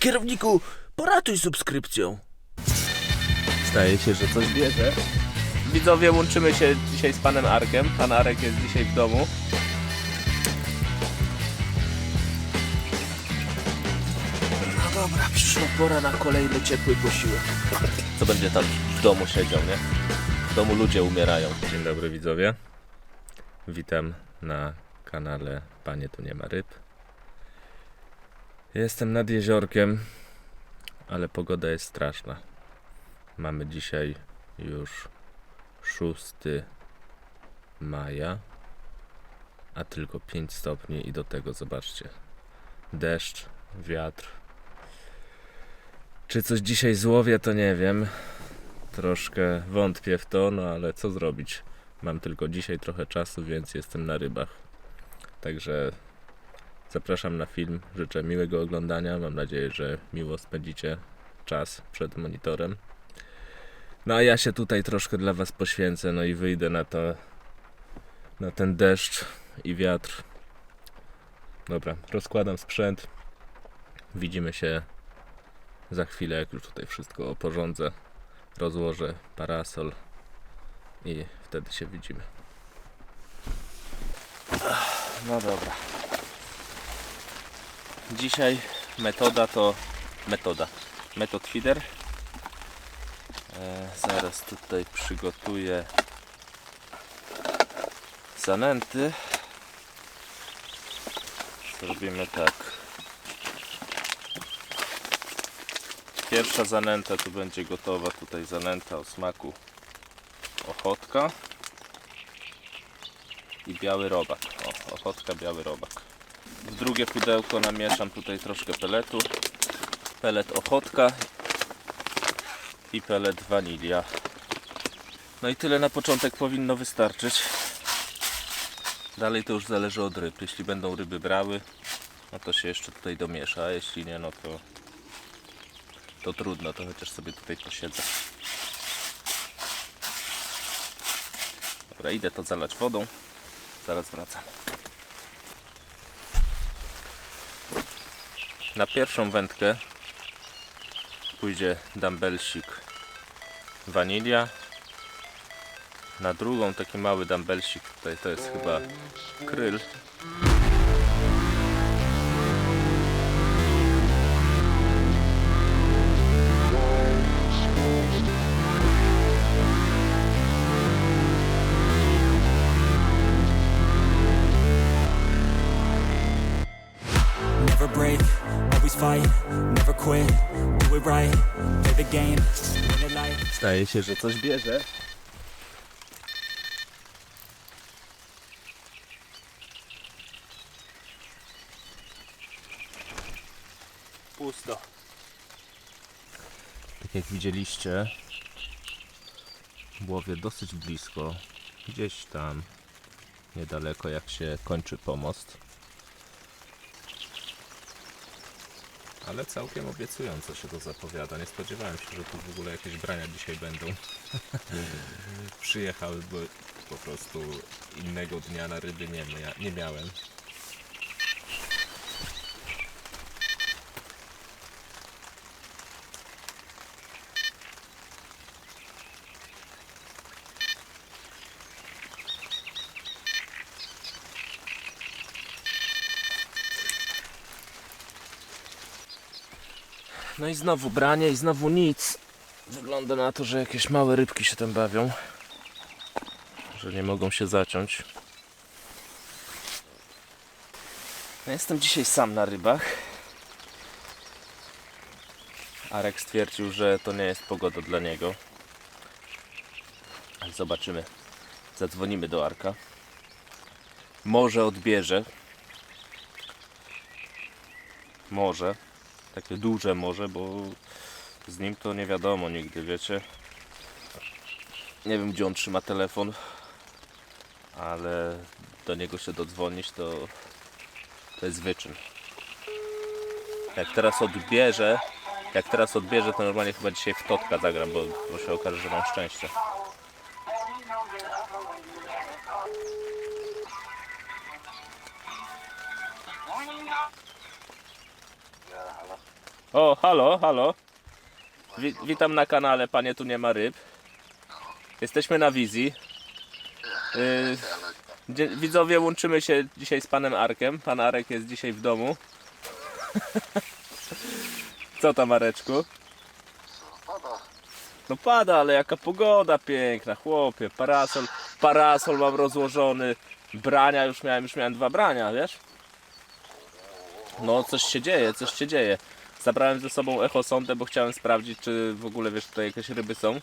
Kierowniku, poratuj subskrypcją. Zdaje się, że coś bierze. Widzowie, łączymy się dzisiaj z panem Arkiem. Pan Arek jest dzisiaj w domu. No dobra, przyszła pora na kolejny ciepły posiłek. Co będzie tam w domu siedział, nie? W domu ludzie umierają. Dzień dobry widzowie. Witam na kanale Panie Tu Nie Ma Ryb. Jestem nad jeziorkiem, ale pogoda jest straszna. Mamy dzisiaj już 6 maja, a tylko 5 stopni i do tego zobaczcie. Deszcz, wiatr. Czy coś dzisiaj złowię, to nie wiem. Troszkę wątpię w to, no ale co zrobić? Mam tylko dzisiaj trochę czasu, więc jestem na rybach. Także zapraszam na film. Życzę miłego oglądania. Mam nadzieję, że miło spędzicie czas przed monitorem. No a ja się tutaj troszkę dla Was poświęcę, no i wyjdę na to, na ten deszcz i wiatr. Dobra, rozkładam sprzęt. Widzimy się za chwilę, jak już tutaj wszystko oporządzę, rozłożę parasol i wtedy się widzimy. No dobra. Dzisiaj metoda to metoda. Metod feeder. E, zaraz tutaj przygotuję zanęty. Zrobimy tak. Pierwsza zanęta tu będzie gotowa, tutaj zanęta o smaku ochotka i biały robak. O, ochotka, biały robak. W drugie pudełko namieszam tutaj troszkę peletu. Pelet ochotka i pelet wanilia. No i tyle na początek powinno wystarczyć. Dalej to już zależy od ryb. Jeśli będą ryby brały, no to się jeszcze tutaj domiesza, a jeśli nie, no to to trudno, to chociaż sobie tutaj posiedzę. Dobra, idę to zalać wodą. Zaraz wracam. Na pierwszą wędkę pójdzie dumbbellsik wanilia. Na drugą taki mały dumbbellsik, tutaj to jest chyba kryl. Zdaje się, że coś bierze. Pusto. Tak jak widzieliście, łowię dosyć blisko, gdzieś tam niedaleko jak się kończy pomost. Ale całkiem obiecująco się to zapowiada. Nie spodziewałem się, że tu w ogóle jakieś brania dzisiaj będą. Przyjechały, bo po prostu innego dnia na ryby nie, nie miałem. No i znowu branie i znowu nic. Wygląda na to, że jakieś małe rybki się tam bawią. Że nie mogą się zaciąć. Ja jestem dzisiaj sam na rybach. Arek stwierdził, że to nie jest pogoda dla niego. Ale zobaczymy. Zadzwonimy do Arka. Może odbierze. Może takie duże może, bo z nim to nie wiadomo nigdy, wiecie. Nie wiem gdzie on trzyma telefon, ale do niego się dodzwonić to, to jest wyczyn. Jak teraz odbierze, jak teraz odbierze, to normalnie chyba dzisiaj w Totka zagram, bo, bo się okaże, że mam szczęście. O, halo, halo. Wi- witam na kanale Panie Tu Nie Ma Ryb. Jesteśmy na wizji. Y, widzowie, łączymy się dzisiaj z Panem Arkiem. Pan Arek jest dzisiaj w domu. Co tam, Areczku? Pada. No pada, ale jaka pogoda piękna, chłopie. Parasol, parasol mam rozłożony. Brania już miałem, już miałem dwa brania, wiesz? No coś się dzieje, coś się dzieje. Zabrałem ze sobą echosondę, bo chciałem sprawdzić, czy w ogóle wiesz, tutaj jakieś ryby są.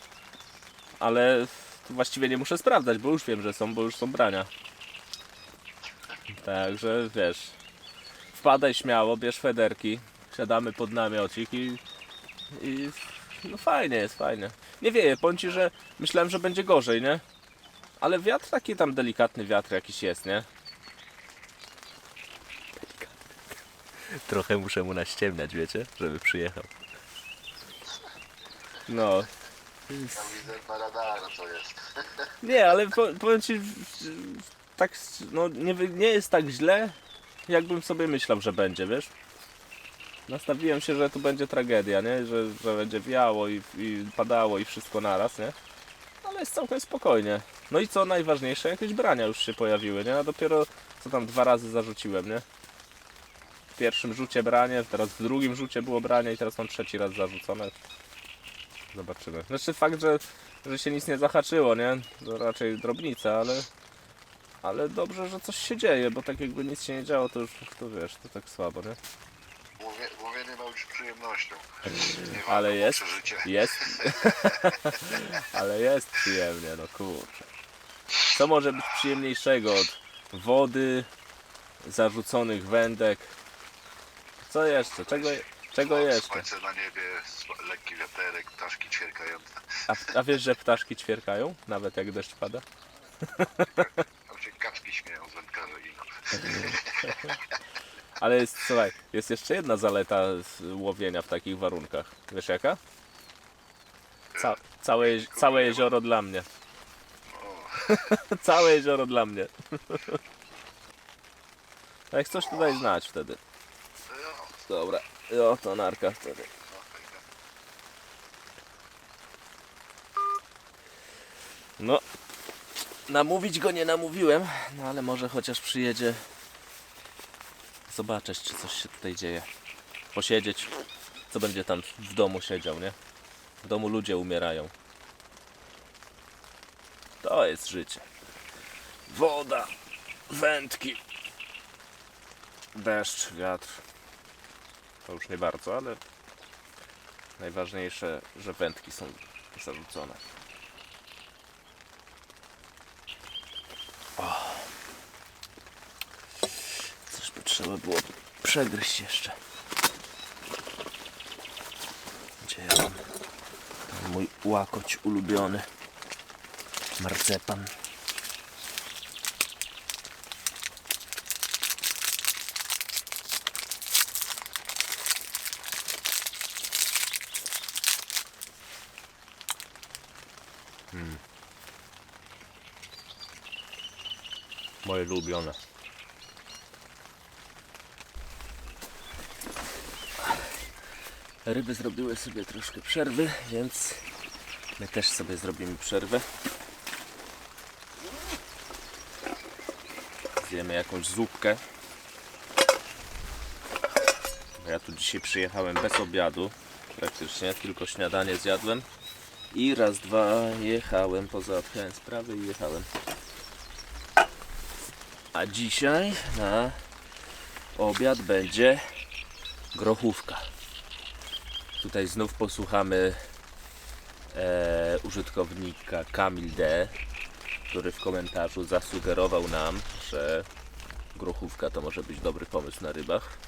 Ale właściwie nie muszę sprawdzać, bo już wiem, że są, bo już są brania. Także wiesz, wpadaj śmiało, bierz federki, siadamy pod namiocik i, i no fajnie jest, fajnie. Nie wieje, powiem ci, że myślałem, że będzie gorzej, nie? Ale wiatr taki tam delikatny wiatr jakiś jest, nie? Trochę muszę mu naściemniać, wiecie, żeby przyjechał. No. Ja widzę na radarze to jest. Nie, ale po, powiem ci, tak, no nie, nie jest tak źle, jakbym sobie myślał, że będzie, wiesz? Nastawiłem się, że tu będzie tragedia, nie? Że, że będzie wiało i, i padało i wszystko naraz, nie? Ale jest całkiem spokojnie. No i co najważniejsze, jakieś brania już się pojawiły, nie? A dopiero co tam dwa razy zarzuciłem, nie? W pierwszym rzucie branie, teraz w drugim rzucie było branie i teraz mam trzeci raz zarzucone. Zobaczymy. Znaczy fakt, że, że się nic nie zahaczyło, nie? To raczej drobnica, ale... Ale dobrze, że coś się dzieje, bo tak jakby nic się nie działo, to już, to wiesz, to tak słabo, nie? Mówię, mówienie ma być przyjemnością. Nie Ale jest. Przeżycie. Jest. Ale jest przyjemnie, no kurczę. Co może być przyjemniejszego od wody, zarzuconych wędek? Co jeszcze? Czego, czego jeszcze? Słońce na niebie, lekki wiaterek, ptaszki ćwierkające. A, a wiesz, że ptaszki ćwierkają? Nawet jak deszcz pada? Tam się kaczki śmieją z wędkarzy i Ale jest, słuchaj, jest jeszcze jedna zaleta z łowienia w takich warunkach. Wiesz jaka? Ca całe, jezi- całe jezioro dla mnie. całe jezioro dla mnie. A jak coś tutaj znać wtedy. Dobra, o to narka wtedy. No, namówić go nie namówiłem, no ale może chociaż przyjedzie zobaczyć, czy coś się tutaj dzieje. Posiedzieć, co będzie tam w domu siedział, nie? W domu ludzie umierają. To jest życie. Woda, wędki, deszcz, wiatr. To już nie bardzo, ale najważniejsze, że wędki są zarzucone. Coś by trzeba było przegryźć jeszcze. Gdzie ja mam? Mój łakoć ulubiony. Marcepan. Moje ulubione. Ryby zrobiły sobie troszkę przerwy, więc my też sobie zrobimy przerwę. Zjemy jakąś zupkę. Ja tu dzisiaj przyjechałem bez obiadu, praktycznie, tylko śniadanie zjadłem. I raz, dwa jechałem, pozałatwiałem sprawy i jechałem. A dzisiaj na obiad będzie grochówka. Tutaj znów posłuchamy e, użytkownika Kamil D, który w komentarzu zasugerował nam, że grochówka to może być dobry pomysł na rybach.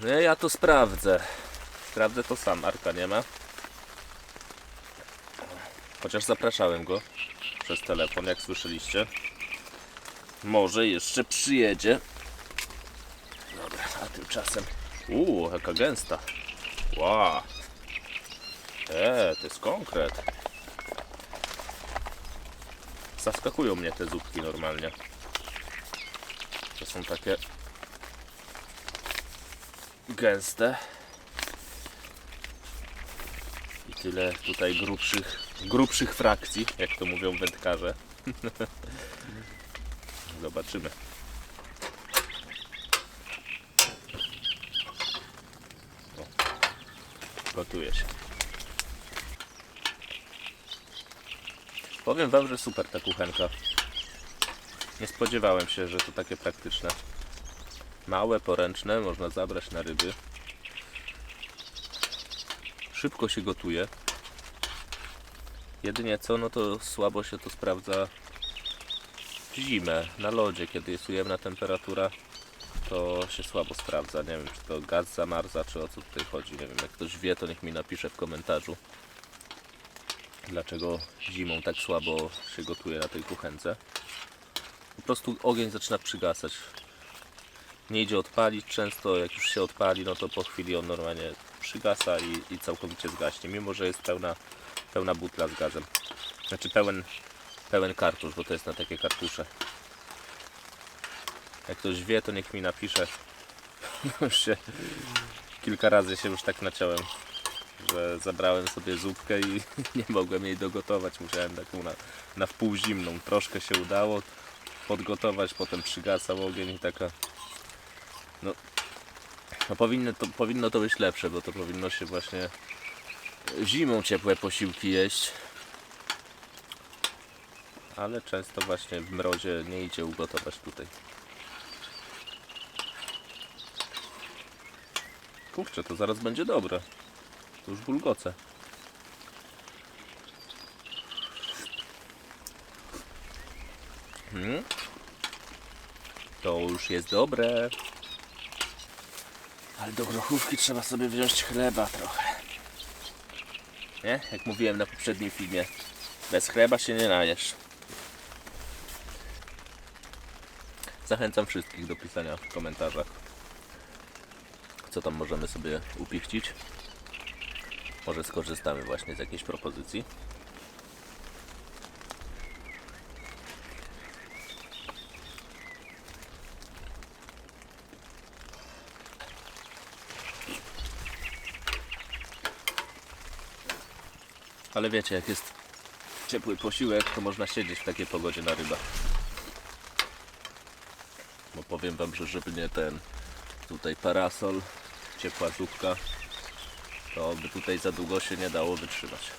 No ja to sprawdzę. Sprawdzę to sam, Arka nie ma. Chociaż zapraszałem go przez telefon, jak słyszeliście. Może jeszcze przyjedzie. Dobra, a tymczasem Uuu, jaka gęsta. Wow. Eee, to jest konkret. Zaskakują mnie te zupki normalnie. To są takie gęste. I tyle tutaj grubszych, grubszych frakcji, jak to mówią wędkarze. Zobaczymy. O, gotuje się. Powiem wam, że super ta kuchenka. Nie spodziewałem się, że to takie praktyczne. Małe, poręczne, można zabrać na ryby. Szybko się gotuje. Jedynie co, no to słabo się to sprawdza w zimę, na lodzie, kiedy jest ujemna temperatura, to się słabo sprawdza. Nie wiem, czy to gaz zamarza, czy o co tutaj chodzi. Nie wiem, jak ktoś wie, to niech mi napisze w komentarzu. Dlaczego zimą tak słabo się gotuje na tej kuchence. Po prostu ogień zaczyna przygasać. Nie idzie odpalić, często jak już się odpali, no to po chwili on normalnie przygasa i, i całkowicie zgaśnie, mimo że jest pełna, pełna butla z gazem. Znaczy pełen, pełen kartusz, bo to jest na takie kartusze. Jak ktoś wie, to niech mi napisze. Już się, kilka razy się już tak naciąłem, że zabrałem sobie zupkę i nie mogłem jej dogotować. Musiałem taką na, na wpół zimną. Troszkę się udało podgotować, potem przygasał ogień i taka... No, no powinno, to, powinno to być lepsze, bo to powinno się właśnie zimą ciepłe posiłki jeść. Ale często właśnie w mrozie nie idzie ugotować tutaj. Kurczę, to zaraz będzie dobre. To już bulgoce. Hmm? To już jest dobre. Ale do grochówki trzeba sobie wziąć chleba trochę. Nie? Jak mówiłem na poprzednim filmie. Bez chleba się nie najesz. Zachęcam wszystkich do pisania w komentarzach, co tam możemy sobie upichcić. Może skorzystamy właśnie z jakiejś propozycji. Ale wiecie, jak jest ciepły posiłek, to można siedzieć w takiej pogodzie na rybach. Powiem wam, że żeby nie ten tutaj parasol, ciepła zupka, to by tutaj za długo się nie dało wytrzymać.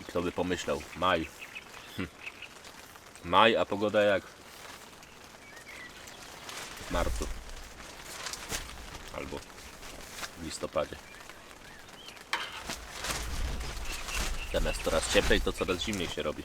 I kto by pomyślał, maj. Hm. Maj, a pogoda jak? W marcu. Albo w listopadzie. Zamiast coraz cieplej, to coraz zimniej się robi.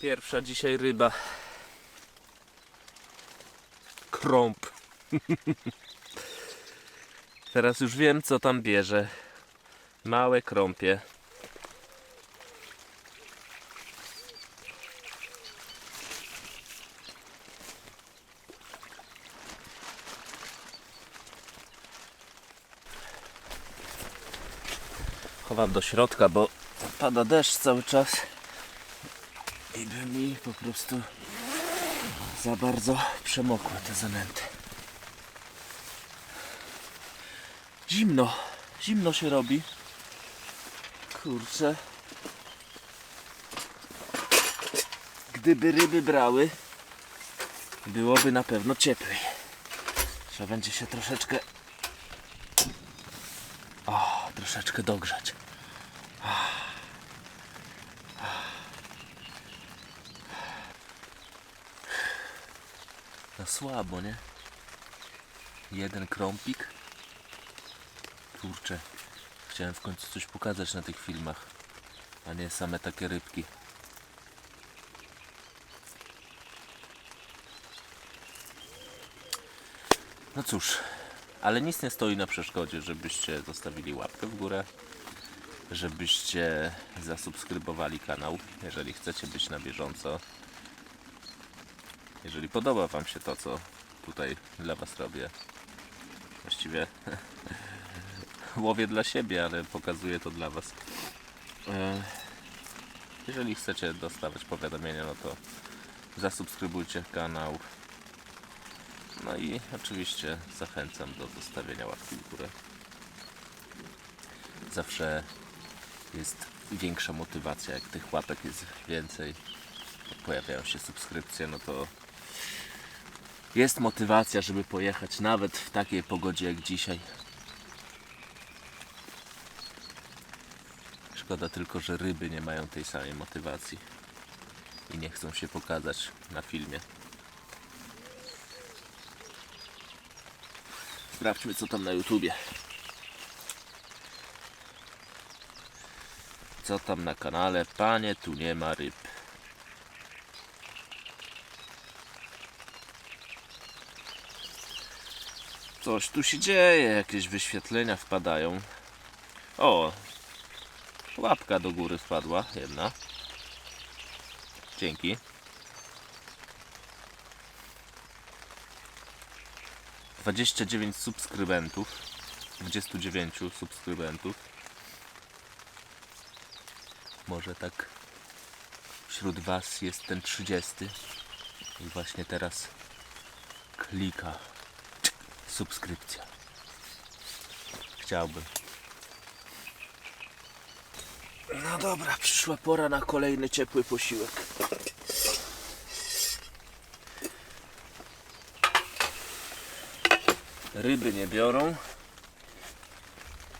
Pierwsza dzisiaj ryba. Krąb. Teraz już wiem, co tam bierze. Małe krąpie. Chowam do środka, bo pada deszcz cały czas i by mi po prostu za bardzo przemokły te zanęty. Zimno, zimno się robi. Kurczę. Gdyby ryby brały, byłoby na pewno cieplej. Trzeba będzie się troszeczkę. O, troszeczkę dogrzać. Słabo, nie? Jeden krąpik. Kurczę. Chciałem w końcu coś pokazać na tych filmach, a nie same takie rybki. No cóż, ale nic nie stoi na przeszkodzie, żebyście zostawili łapkę w górę, żebyście zasubskrybowali kanał, jeżeli chcecie być na bieżąco. Jeżeli podoba Wam się to, co tutaj dla Was robię. Właściwie łowię dla siebie, ale pokazuję to dla Was. E, Jeżeli chcecie dostawać powiadomienia, no to zasubskrybujcie kanał. No i oczywiście zachęcam do zostawienia łapki w górę. Zawsze jest większa motywacja, jak tych łapek jest więcej, pojawiają się subskrypcje, no to jest motywacja, żeby pojechać nawet w takiej pogodzie jak dzisiaj. Szkoda tylko, że ryby nie mają tej samej motywacji i nie chcą się pokazać na filmie. Sprawdźmy co tam na YouTubie. Co tam na kanale? Panie, tu nie ma ryb. Coś tu się dzieje, jakieś wyświetlenia wpadają. O, łapka do góry wpadła, jedna. Dzięki. Dwadzieścia dziewięć subskrybentów. 29 subskrybentów. Może tak wśród Was jest ten 30 i właśnie teraz klika subskrypcja. Chciałbym. No dobra, przyszła pora na kolejny ciepły posiłek. Ryby nie biorą.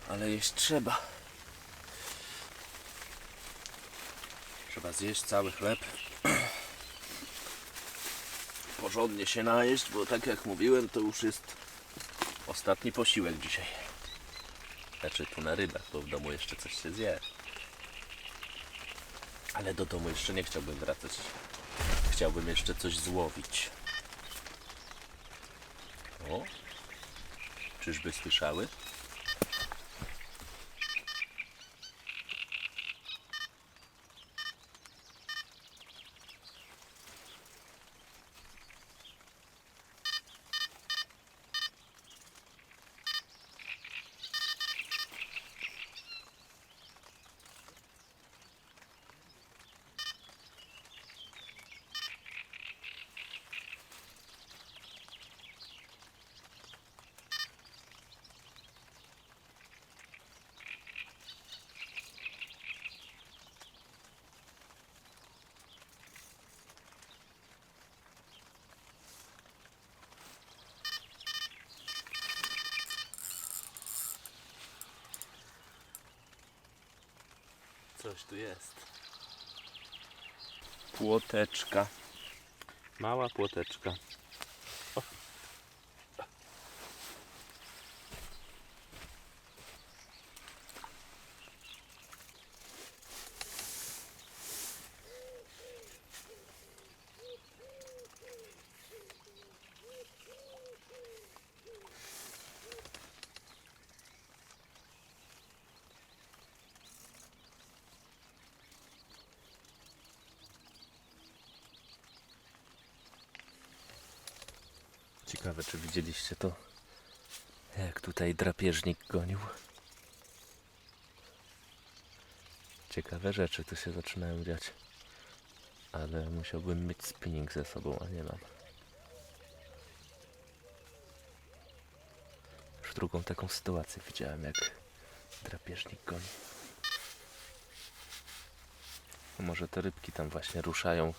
Ale jeść trzeba. Trzeba zjeść cały chleb. Porządnie się najeść, bo tak jak mówiłem, to już jest Ostatni posiłek dzisiaj. Znaczy tu na rybach, bo w domu jeszcze coś się zje. Ale do domu jeszcze nie chciałbym wracać. Chciałbym jeszcze coś złowić. O! Czyżby słyszały? Coś tu jest. Płoteczka. Mała płoteczka. Ciekawe, czy widzieliście to, jak tutaj drapieżnik gonił. Ciekawe rzeczy tu się zaczynają dziać. Ale musiałbym mieć spinning ze sobą, a nie mam. Już drugą taką sytuację widziałem, jak drapieżnik goni. Może te rybki tam właśnie ruszają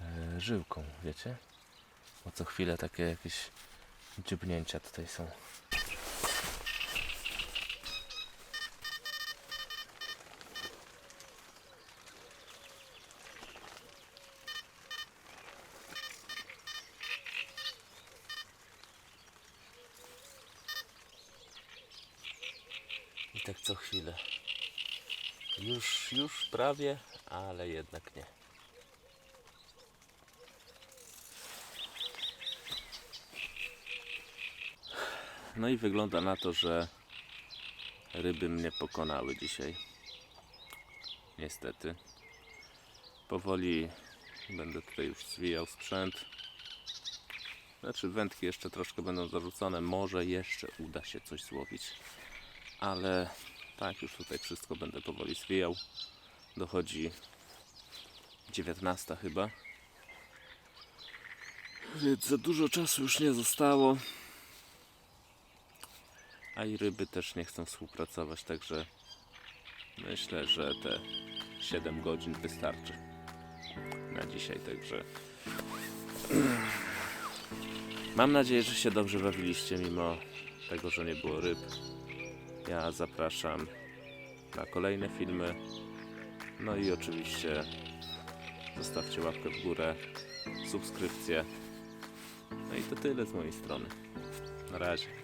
e, żyłką, wiecie? Bo co chwilę takie jakieś dziubnięcia tutaj są. tak co chwilę. Już, już prawie, ale jednak nie. No i wygląda na to, że ryby mnie pokonały dzisiaj. Niestety. Powoli będę tutaj już zwijał sprzęt. Znaczy wędki jeszcze troszkę będą zarzucone. Może jeszcze uda się coś złowić. Ale tak, już tutaj wszystko będę powoli zwijał. Dochodzi 19 chyba. Więc za dużo czasu już nie zostało. A i ryby też nie chcą współpracować, także myślę, że te 7 godzin wystarczy na dzisiaj, także mam nadzieję, że się dobrze bawiliście mimo tego, że nie było ryb. Ja zapraszam na kolejne filmy. No i oczywiście zostawcie łapkę w górę, subskrypcję. No i to tyle z mojej strony. Na razie.